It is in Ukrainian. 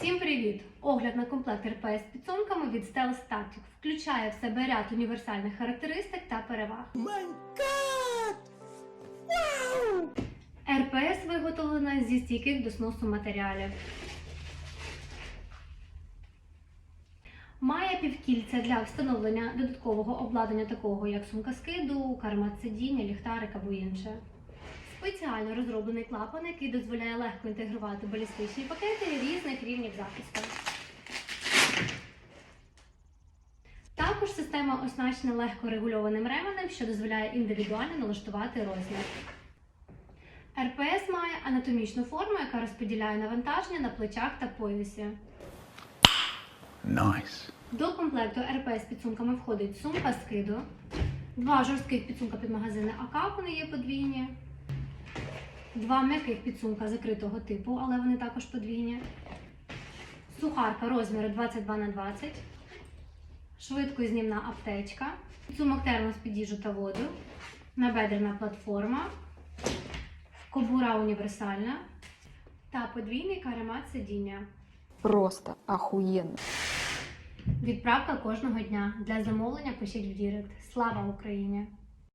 Всім привіт! Огляд на комплект РПС з підсумками від Stealth Tactic включає в себе ряд універсальних характеристик та переваг. РПС виготовлена зі стійких до сносу матеріалів. Має півкільця для встановлення додаткового обладнання, такого як сумка скиду, кармат сидіння, ліхтарик або інше. Спеціально розроблений клапан, який дозволяє легко інтегрувати балістичні пакети різних рівнів захисту. Також система оснащена легко регульованим ременем, що дозволяє індивідуально налаштувати розмір. РПС має анатомічну форму, яка розподіляє навантаження на плечах та поясі. Nice. До комплекту РП з підсумками входить сумка скиду, два жорстких підсумка під магазини АК, вони є подвійні, два м'яких підсумка закритого типу, але вони також подвійні, сухарка розміру 22 на 20 швидкознімна аптечка, підсумок термос під їжу та воду, набедрена платформа, кобура універсальна та подвійний каремат сидіння. Просто охуенно. Відправка кожного дня. Для замовлення пишіть в Дірект. Слава Україні!